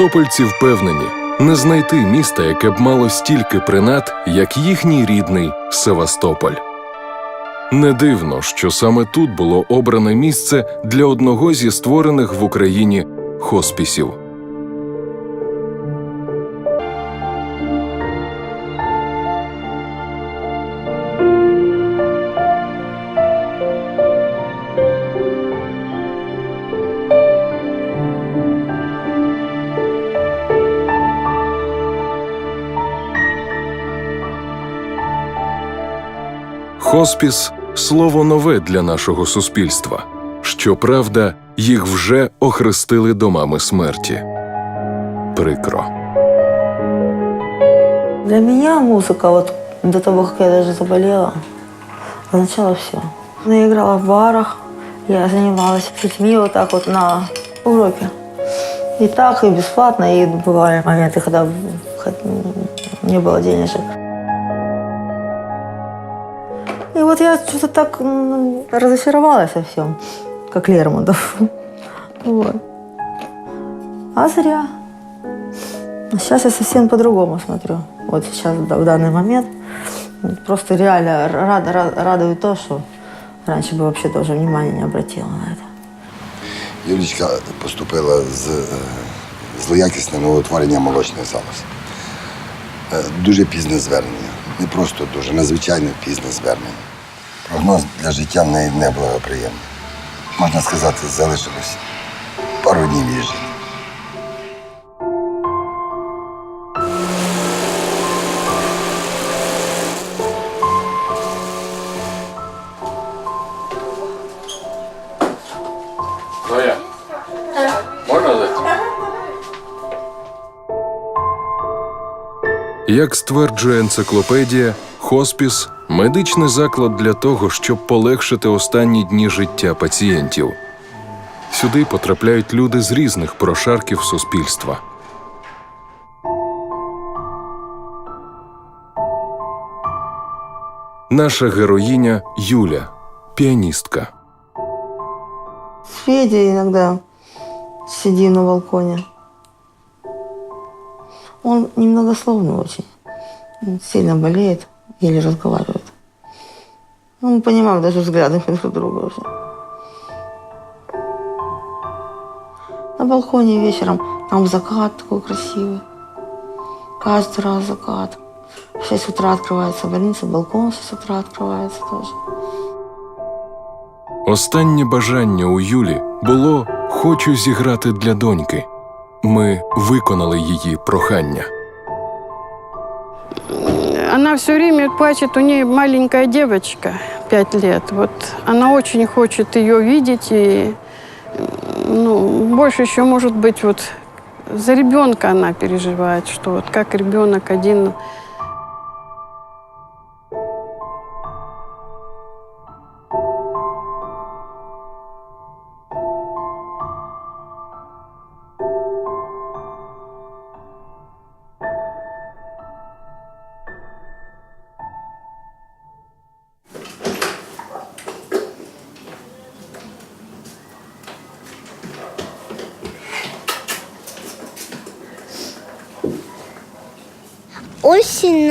Севастопольці впевнені, не знайти міста, яке б мало стільки принад, як їхній рідний Севастополь. Не дивно, що саме тут було обране місце для одного зі створених в Україні хоспісів. Хоспіс слово нове для нашого суспільства. Щоправда, їх вже охрестили домами смерті. Прикро. Для меня музыка, вот до того, как я даже заболела, означала все. Я играла в барах, я занималась с детьми вот так вот на уроке. И так, и бесплатно, и бывали моменты, когда хот- не было денежек. вот я что-то так м, разочаровалась во всем, как Лермонтов. Вот. А зря. А Сейчас я совсем по-другому смотрю. Вот сейчас, да, в данный момент, просто реально рад, рад- радует то, что раньше бы вообще тоже внимания не обратила на это. Юлічка поступила з е, злоякісним новоутворенням молочних залоз. Е, Дуже пізне звернення. Не просто дуже, надзвичайно пізне звернення. Прогноз для життя в неї не благоприємний. Можна сказати, залишилось пару днів її життя. Як стверджує енциклопедія, хоспіс медичний заклад для того, щоб полегшити останні дні життя пацієнтів. Сюди потрапляють люди з різних прошарків суспільства. Наша героїня Юля, піаністка. С Федей иногда сидим на балконе. Он немногословный очень. Он сильно болеет, еле разговаривает. Ну, мы понимаем даже взгляды друг друга уже. На балконе вечером там закат такой красивый. Каждый раз закат. В 6 утра открывается больница, балкон в 6 утра открывается тоже. Останнє бажання у Юлі було хочу зіграти для доньки. Ми виконали її прохання. Она все время плачет, у нее маленькая девочка, пять лет. Вот она очень хочет ее видеть и ну, больше еще, может быть, вот за ребенка она переживает, что вот как ребенок один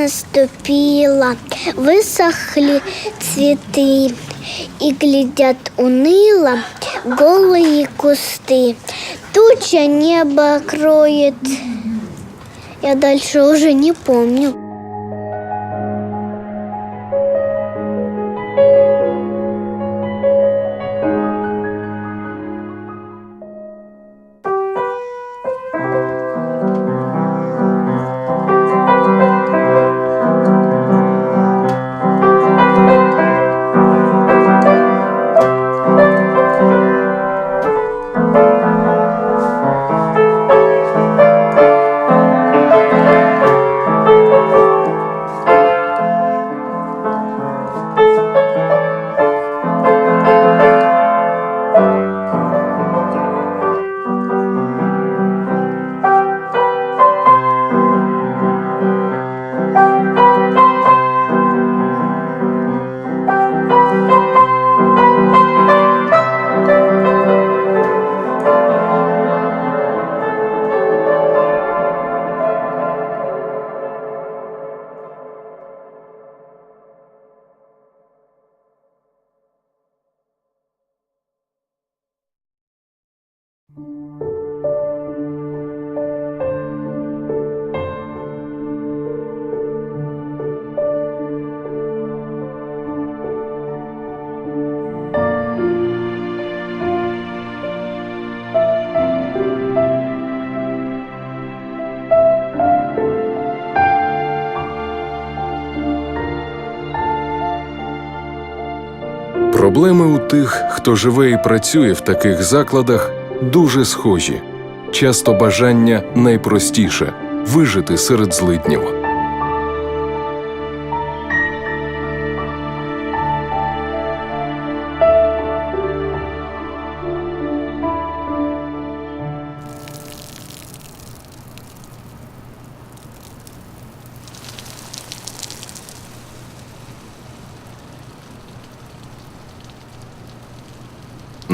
наступила, высохли цветы и глядят уныло голые кусты. Туча небо кроет. Я дальше уже не помню. Проблеми у тих, хто живе і працює в таких закладах, дуже схожі. Часто бажання найпростіше вижити серед злиднів.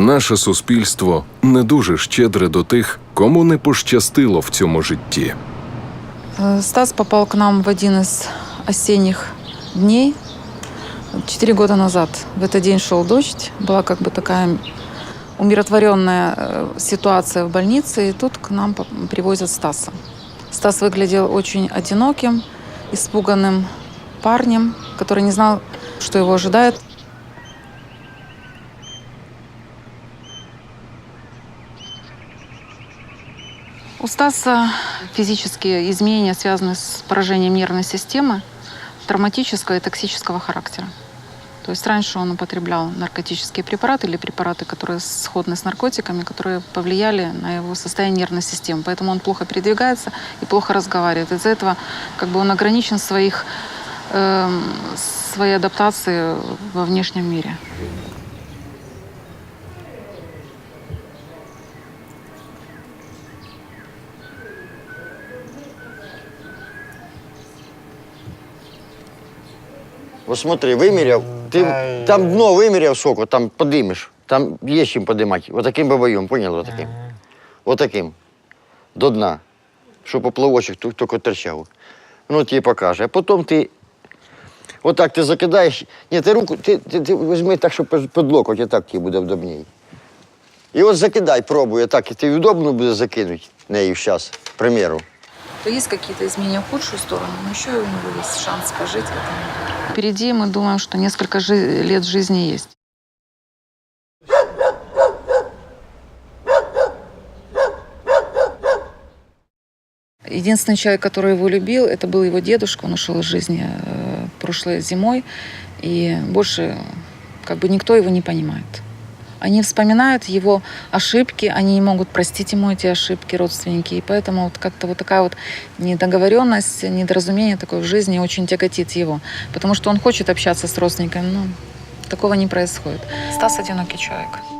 Наше суспільство не дуже щедре до тих, кому не пощастило в цьому житті. Стас попал к нам в один из осенних дней. Четыре года назад в этот день шел дождь. Была как бы такая умиротворенная э, ситуация в больнице. И тут к нам привозят Стаса. Стас выглядел очень одиноким, испуганным парнем, который не знал, что его ожидает. У Стаса физические изменения связаны с поражением нервной системы травматического и токсического характера. То есть раньше он употреблял наркотические препараты или препараты, которые сходны с наркотиками, которые повлияли на его состояние нервной системы. Поэтому он плохо передвигается и плохо разговаривает. Из-за этого как бы он ограничен своих, эм, своей адаптации во внешнем мире. Вот смотри, виміряв, ти там дно виміряв сколько, там подимеш. Там є чим подимати. Отаким бабайом, понял? Отаким. Отаким. До дна. Щоб поплавочок тут тільки торчав. Ну, тобі покаже. А потім ти. Отак ти закидаєш. Ні, ти руку, ти, ти, ти візьми так, щоб під локоть, і так тобі буде вдобніше. І от закидай, пробуй, так, і ти удобно буде закинути нею зараз, к примеру. то есть какие-то изменения в худшую сторону, но еще у него есть шанс пожить в этом. Впереди мы думаем, что несколько жи- лет жизни есть. Единственный человек, который его любил, это был его дедушка. Он ушел из жизни э, прошлой зимой, и больше как бы никто его не понимает. Они вспоминают его ошибки, они не могут простить ему эти ошибки, родственники. И поэтому вот как-то вот такая вот недоговоренность, недоразумение такое в жизни очень тяготит его. Потому что он хочет общаться с родственниками, но такого не происходит. Стас одинокий человек.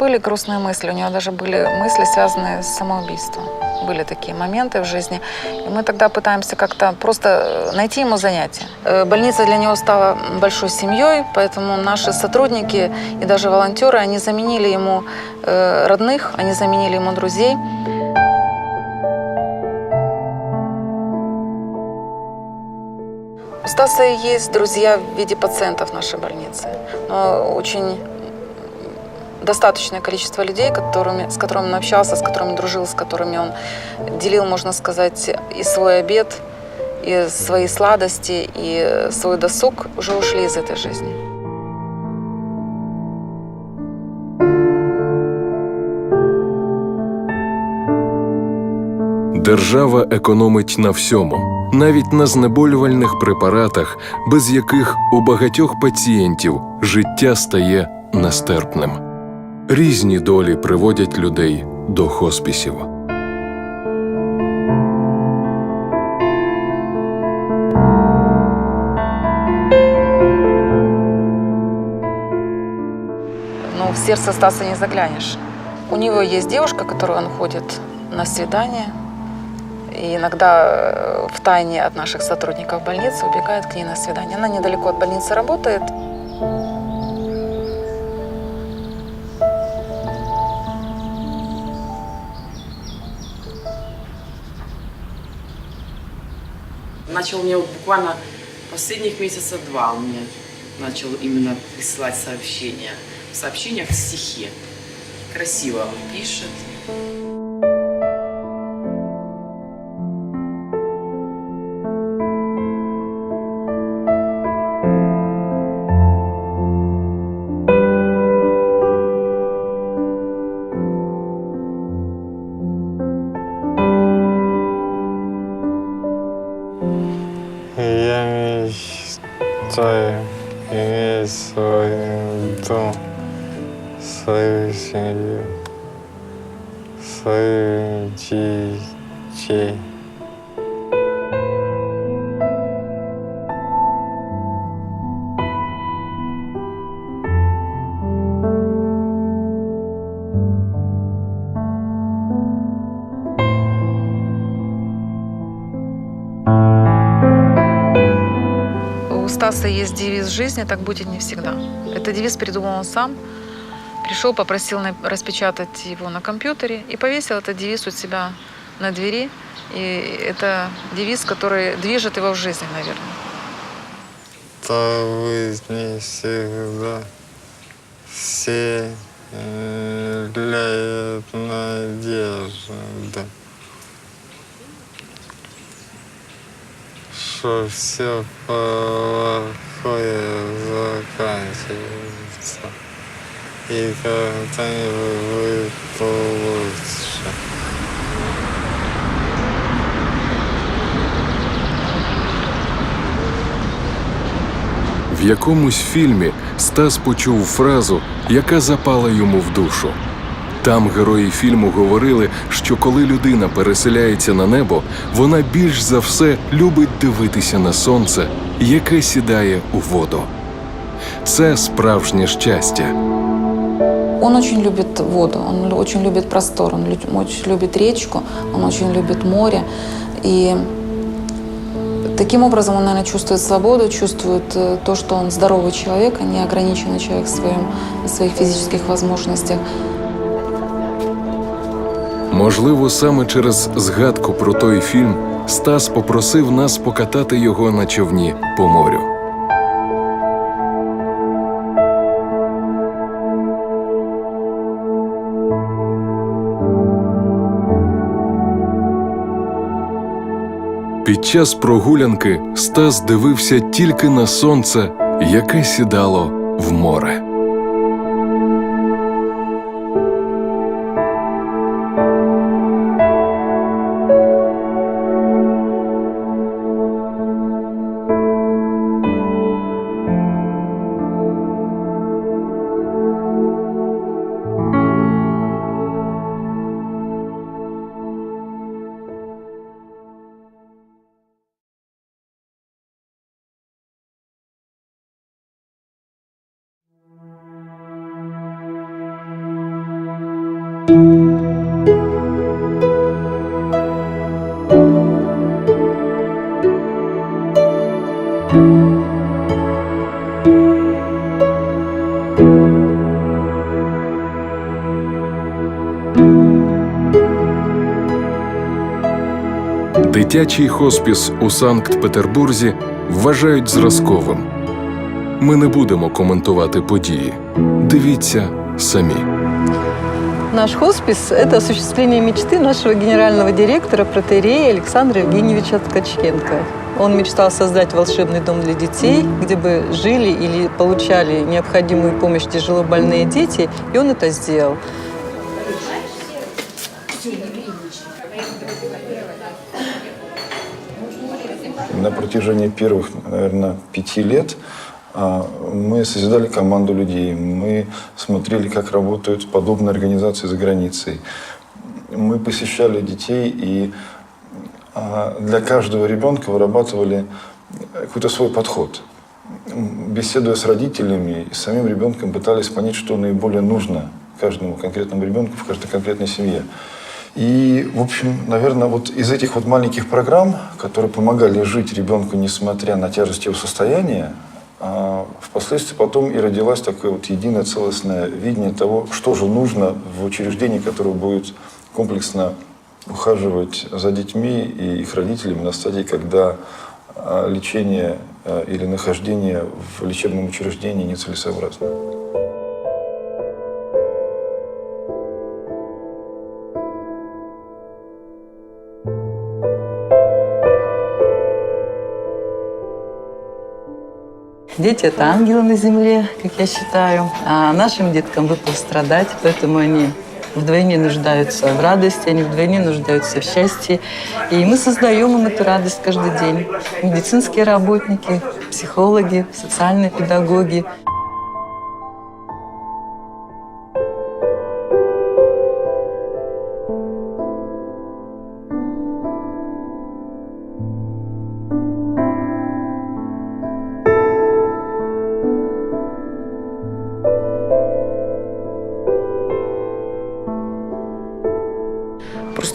Были грустные мысли, у него даже были мысли, связанные с самоубийством. Были такие моменты в жизни. И мы тогда пытаемся как-то просто э, найти ему занятие. Э, Больница для него стала большой семьей, поэтому наши сотрудники и даже волонтеры, они заменили ему э, родных, они заменили ему друзей. У Стаса есть друзья в виде пациентов нашей больницы. Но очень достаточное количество людей, которыми, с которыми он общался, с которыми дружил, с которыми он делил, можно сказать, и свой обед, и свои сладости, и свой досуг, уже ушли из этой жизни. Держава економить на всьому, навіть на знеболювальних препаратах, без яких у багатьох пацієнтів життя стає нестерпним. Різні долі приводять людей до хоспісів. Но в сердце Стаса не заглянешь. У него есть девушка, которую он ходит на свидание. И иногда э, в тайне от наших сотрудников больницы убегает к ней на свидание. Она недалеко от больницы работает. Начал мне вот буквально последних месяца два он мне начал именно присылать сообщения. В сообщениях стихи. Красиво он пишет. Девиз жизни «Так будет не всегда». Это девиз придумал он сам. Пришел, попросил распечатать его на компьютере и повесил этот девиз у себя на двери. И это девиз, который движет его в жизни, наверное. Так быть не всегда. Все являет надежда. Что все плохое заканчивается. И когда-нибудь будет лучше. В якомусь фільмі Стас почув фразу, яка запала йому в душу. Там герої фільму говорили, що коли людина переселяється на небо, вона більш за все любить дивитися на сонце, яке сідає у воду. Це справжнє щастя. Он очень любит воду, он лю- очень любит простор, он лю- очень любит речку, он очень любит море. И таким образом он, наверное, чувствует свободу, чувствует э, то, что он здоровый человек, а не ограниченный человек в, своем, в своих физических возможностях. Можливо, саме через згадку про той фільм Стас попросив нас покатати його на човні по морю. Під час прогулянки Стас дивився тільки на сонце, яке сідало в море. Дитячий хоспіс у Санкт-Петербурзі вважають зразковим. Ми не будемо коментувати події. Дивіться самі. Наш хоспис – это осуществление мечты нашего генерального директора, протерея Александра Евгеньевича Ткаченко. Он мечтал создать волшебный дом для детей, где бы жили или получали необходимую помощь тяжелобольные дети, и он это сделал. На протяжении первых, наверное, пяти лет мы созидали команду людей, мы смотрели, как работают подобные организации за границей. Мы посещали детей и а, для каждого ребенка вырабатывали какой-то свой подход. Беседуя с родителями и самим ребенком, пытались понять, что наиболее нужно каждому конкретному ребенку в каждой конкретной семье. И, в общем, наверное, вот из этих вот маленьких программ, которые помогали жить ребенку, несмотря на тяжесть его состояния, а, впоследствии потом и родилось такое вот единое целостное видение того, что же нужно в учреждении, которое будет комплексно ухаживать за детьми и их родителями на стадии, когда а, лечение а, или нахождение в лечебном учреждении нецелесообразно. Дети – это ангелы на земле, как я считаю. А нашим деткам выпало страдать, поэтому они вдвойне нуждаются в радости, они вдвойне нуждаются в счастье. И мы создаем им эту радость каждый день. Медицинские работники, психологи, социальные педагоги.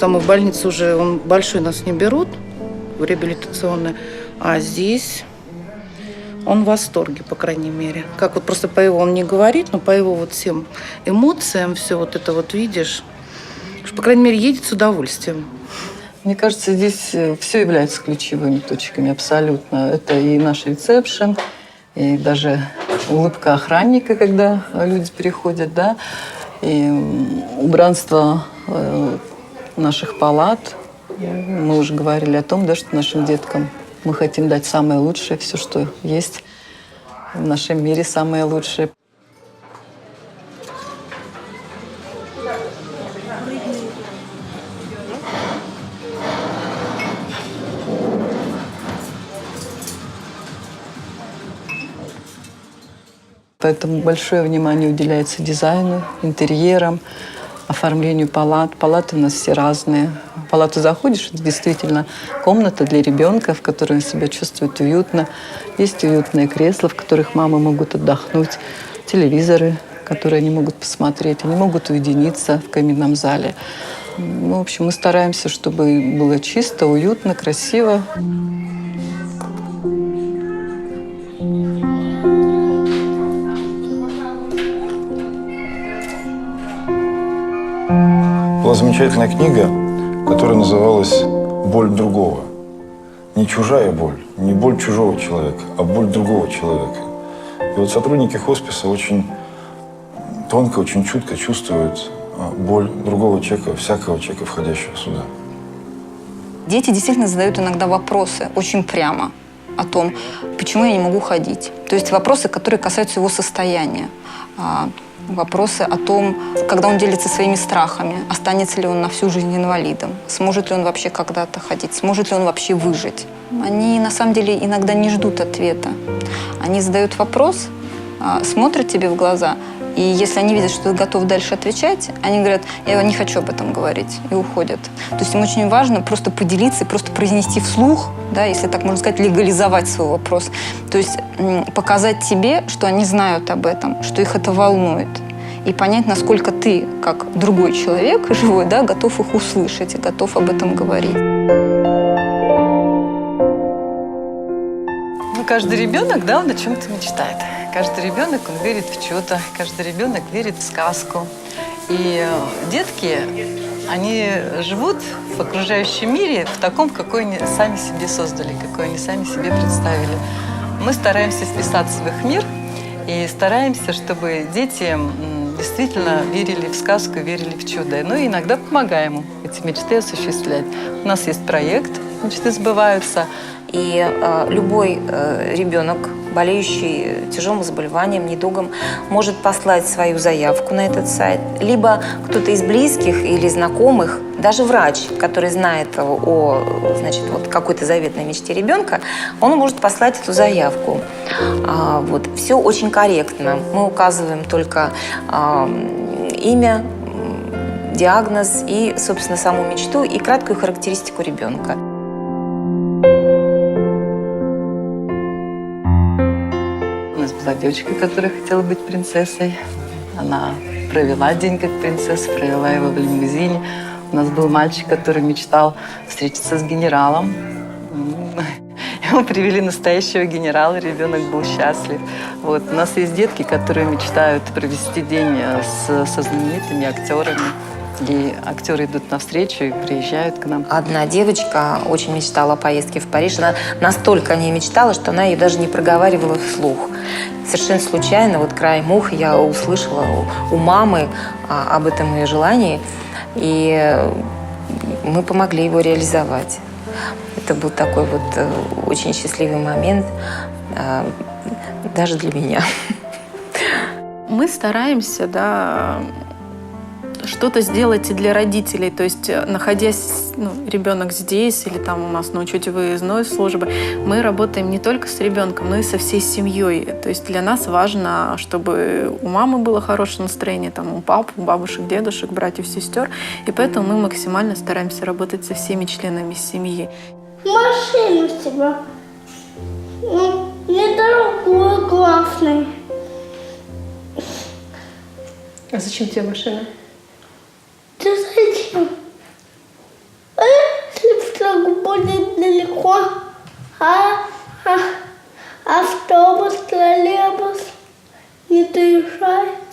Просто мы в больнице уже, он большой нас не берут в реабилитационную, а здесь он в восторге, по крайней мере. Как вот просто по его, он не говорит, но по его вот всем эмоциям, все вот это вот видишь, по крайней мере, едет с удовольствием. Мне кажется, здесь все является ключевыми точками абсолютно. Это и наш ресепшн, и даже улыбка охранника, когда люди приходят, да, и убранство э, наших палат. Мы уже говорили о том, да, что нашим деткам мы хотим дать самое лучшее, все, что есть в нашем мире, самое лучшее. Поэтому большое внимание уделяется дизайну, интерьерам, оформлению палат. Палаты у нас все разные. В палату заходишь, это действительно комната для ребенка, в которой он себя чувствует уютно. Есть уютные кресла, в которых мамы могут отдохнуть, телевизоры, которые они могут посмотреть. Они могут уединиться в каминном зале. Ну, в общем, мы стараемся, чтобы было чисто, уютно, красиво. Замечательная книга, которая называлась «Боль другого». Не чужая боль, не боль чужого человека, а боль другого человека. И вот сотрудники хосписа очень тонко, очень чутко чувствуют а, боль другого человека, всякого человека, входящего сюда. Дети действительно задают иногда вопросы очень прямо о том, почему я не могу ходить. То есть вопросы, которые касаются его состояния. Вопросы о том, когда он делится своими страхами, останется ли он на всю жизнь инвалидом, сможет ли он вообще когда-то ходить, сможет ли он вообще выжить. Они на самом деле иногда не ждут ответа. Они задают вопрос, а, смотрят тебе в глаза, и если они видят, что ты готов дальше отвечать, они говорят, я не хочу об этом говорить, и уходят. То есть им очень важно просто поделиться и просто произнести вслух, да, если так можно сказать, легализовать свой вопрос. То есть показать тебе, что они знают об этом, что их это волнует. И понять, насколько ты, как другой человек живой, да, готов их услышать и готов об этом говорить. Каждый ребенок, да, он о чем-то мечтает. Каждый ребенок, он верит в чудо, каждый ребенок верит в сказку. И э, детки, они живут в окружающем мире в таком, какой они сами себе создали, какой они сами себе представили. Мы стараемся вписаться в их мир и стараемся, чтобы дети действительно верили в сказку, верили в чудо. Ну и иногда помогаем им эти мечты осуществлять. У нас есть проект «Мечты сбываются», И э, любой э, ребенок, болеющий тяжелым заболеванием, недугом, может послать свою заявку на этот сайт. Либо кто-то из близких или знакомых, даже врач, который знает о, значит, вот какой-то заветной мечте ребенка, он может послать эту заявку. А, вот. Все очень корректно. Мы указываем только а, имя, диагноз и, собственно, саму мечту и краткую характеристику ребенка. Была девочка, которая хотела быть принцессой. Она провела день как принцесса, провела его в лимузине. У нас был мальчик, который мечтал встретиться с генералом. Его привели настоящего генерала, ребенок был счастлив. Вот. У нас есть детки, которые мечтают провести день с, со знаменитыми актерами. И актеры идут навстречу и приезжают к нам. Одна девочка очень мечтала о поездке в Париж. Она настолько о ней мечтала, что она ее даже не проговаривала вслух. Совершенно случайно, вот краем уха, я услышала у, мамы а, об этом ее желании. И мы помогли его реализовать. Это был такой вот э, очень счастливый момент э, даже для меня. Мы стараемся, да, что-то сделать и для родителей. То есть, э, находясь, ну, ребенок здесь или там у нас на учете выездной службы, мы работаем не только с ребенком, но и со всей семьей. То есть для нас важно, чтобы у мамы было хорошее настроение, там, у пап, у бабушек, дедушек, братьев, сестер. И поэтому мы максимально стараемся работать со всеми членами семьи. Машина у тебя. Ну, недорогой, классный. А зачем тебе машина? Ты зачем? А вдруг будет далеко? А? а автобус, троллейбус не доезжает?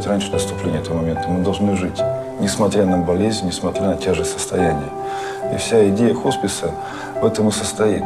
Умирать раньше наступления этого момента. Мы должны жить, несмотря на болезнь, несмотря на тяжесть состояния. И вся идея хосписа в этом и состоит.